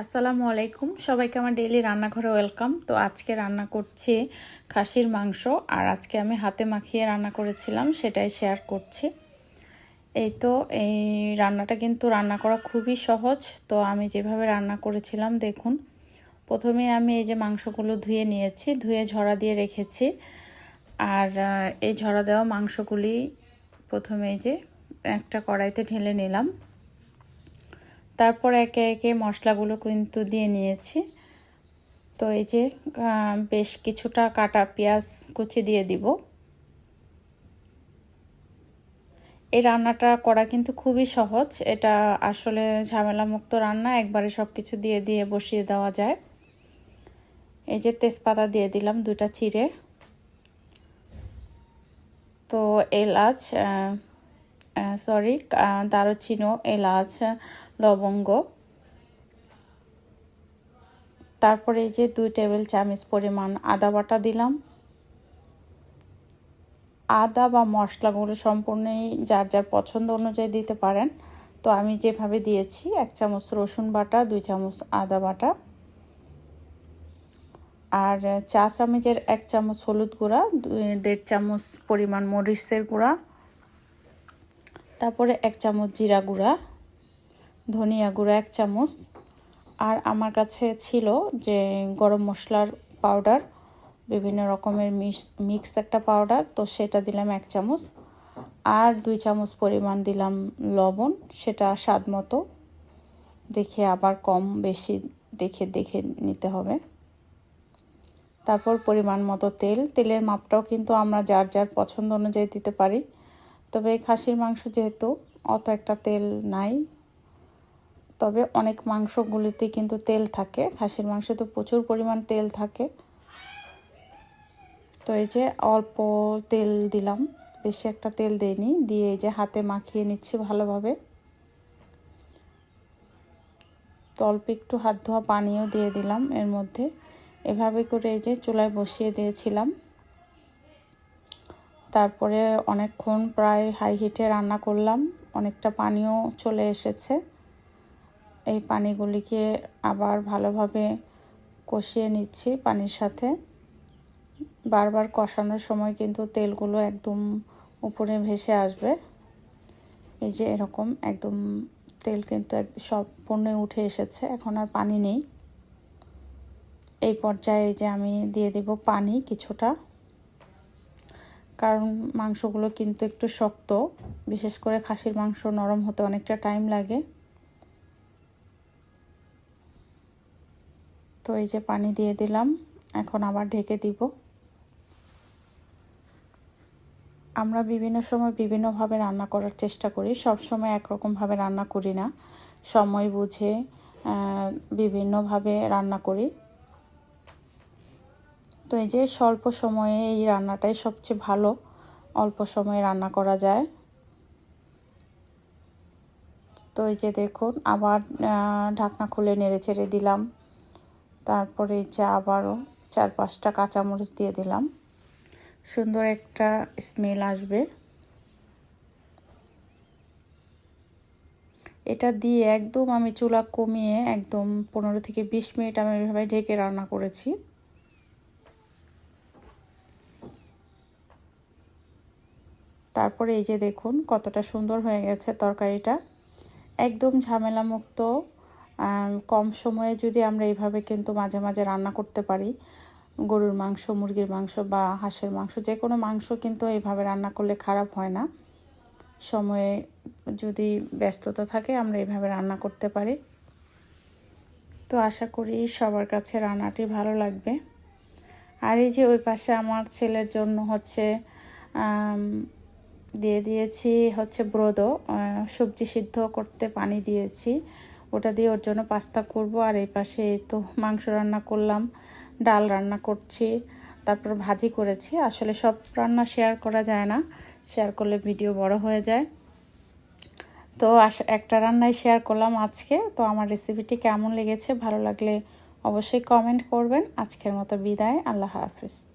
আসসালামু আলাইকুম। সবাইকে আমার ডেইলি রান্নাঘরে ওয়েলকাম তো আজকে রান্না করছি খাসির মাংস, আর আজকে আমি হাতে মাখিয়ে রান্না করেছিলাম, সেটাই শেয়ার করছি। এই তো, এই রান্নাটা কিন্তু রান্না করা খুবই সহজ। তো আমি যেভাবে রান্না করেছিলাম, দেখুন। প্রথমে আমি এই যে মাংসগুলো ধুয়ে নিয়েছি, ধুয়ে ঝরা দিয়ে রেখেছি। আর এই ঝরা দেওয়া মাংসগুলি প্রথমে এই যে একটা কড়াইতে ঢেলে নিলাম। তারপর একে একে মশলাগুলো কিন্তু দিয়ে নিয়েছি। তো এই যে বেশ কিছুটা কাটা পেঁয়াজ কুচি দিয়ে দিব। এই রান্নাটা করা কিন্তু খুবই সহজ। এটা আসলে ঝামেলামুক্ত রান্না, একবারে সব কিছু দিয়ে দিয়ে বসিয়ে দেওয়া যায়। এই যে তেজপাতা দিয়ে দিলাম দুটা চিড়ে। তো এলাচ সরি দারুচিনো এলাচ, লবঙ্গ। তারপরে এই যে দুই টেবিল চামচ পরিমাণ আদা বাটা দিলাম। আদা বা মশলাগুলো সম্পূর্ণই যার যার পছন্দ অনুযায়ী দিতে পারেন। তো আমি যেভাবে দিয়েছি, এক চামচ রসুন বাটা, দুই চামচ আদা বাটা। আর চা চামচের এক চামচ হলুদ গুঁড়া, দুই, দেড় চামচ পরিমাণ মরিচের গুঁড়া। তারপরে এক চামচ জিরা গুঁড়া, ধনিয়া গুঁড়া এক চামচ। আর আমার কাছে ছিল যে গরম মশলার পাউডার বিভিন্ন রকমের মিক্স একটা পাউডার তো সেটা দিলাম এক চামচ। আর দুই চামচ পরিমাণ দিলাম লবণ, সেটা স্বাদ মতো। দেখে আবার কম বেশি দেখে দেখে নিতে হবে। তারপর পরিমাণ মতো তেল। তেলের মাপটাও কিন্তু আমরা যার যার পছন্দ অনুযায়ী দিতে পারি। তবে খাসির মাংস যেহেতু অত একটা তেল নাই, তবে অনেক মাংসগুলিতে কিন্তু তেল থাকে। খাসির মাংসে তো প্রচুর পরিমাণ তেল থাকে। তো এই যে অল্প তেল দিলাম, বেশি একটা তেল দেয়নি দিয়ে এই যে হাতে মাখিয়ে নিচ্ছি ভালোভাবে। তো অল্প একটু হাত ধোয়া পানিও দিয়ে দিলাম এর মধ্যে। এভাবে করে এই যে চুলায় বসিয়ে দিয়েছিলাম। তারপরে অনেকক্ষণ প্রায় হাই হিটে রান্না করলাম। অনেকটা পানিও চলে এসেছে। এই পানিগুলিকে আবার ভালোভাবে কষিয়ে নিচ্ছি পানির সাথে। বারবার কষানোর সময় কিন্তু তেলগুলো একদম উপরে ভেসে আসবে। এই যে এরকম একদম তেল কিন্তু সম্পূর্ণ উঠে এসেছে। এখন আর পানি নেই। এই পর্যায়ে যে আমি দিয়ে দেব পানি কিছুটা। কারণ মাংসগুলো কিন্তু একটু শক্ত, বিশেষ করে খাসির মাংস নরম হতে অনেকটা টাইম লাগে। তো এই যে পানি দিয়ে দিলাম, এখন আবার ঢেকে দিব। আমরা বিভিন্ন সময় বিভিন্নভাবে রান্না করার চেষ্টা করি সব সময় একরকমভাবে রান্না করি না। সময় বুঝে বিভিন্নভাবে রান্না করি। তো এই যে স্বল্প সময়ে এই রান্নাটাই সবচেয়ে ভালো। অল্প সময়ে রান্না করা যায়। তো এই যে দেখুন, আবার ঢাকনা খুলে নেড়ে ছেড়ে দিলাম। তারপরে এই যে আবারও চার পাঁচটা কাঁচামরিচ দিয়ে দিলাম। সুন্দর একটা স্মেল আসবে। এটা দিয়ে একদম আমি চুলা কমিয়ে একদম পনেরো থেকে বিশ মিনিট আমি এভাবে ঢেকে রান্না করেছি। তারপরে এই যে দেখুন কতটা সুন্দর হয়ে গেছে তরকারিটা। একদম ঝামেলামুক্ত কম সময়ে যদি আমরা এইভাবে কিন্তু মাঝে মাঝে রান্না করতে পারি, গরুর মাংস, মুরগির মাংস বা হাঁসের মাংস যে কোনো মাংস কিন্তু এইভাবে রান্না করলে খারাপ হয় না। সময়ে যদি ব্যস্ততা থাকে আমরা এইভাবে রান্না করতে পারি। তো আশা করি সবার কাছে রান্নাটি ভালো লাগবে। আর এই যে ওই পাশে আমার ছেলের জন্য হচ্ছে দিয়ে দিয়েছি হচ্ছে ব্রদ সবজি সিদ্ধ করতে পানি দিয়েছি। ওটা দিয়ে ওর জন্য পাস্তা করব। আর এই পাশে তো মাংস রান্না করলাম, ডাল রান্না করছি, তারপর ভাজি করেছি। আসলে সব রান্না শেয়ার করা যায় না শেয়ার করলে ভিডিও বড় হয়ে যায়। তো একটা রান্নাই শেয়ার করলাম আজকে। তো আমার রেসিপিটি কেমন লেগেছে, ভালো লাগলে অবশ্যই কমেন্ট করবেন। আজকের মতো বিদায়, আল্লাহ হাফিজ।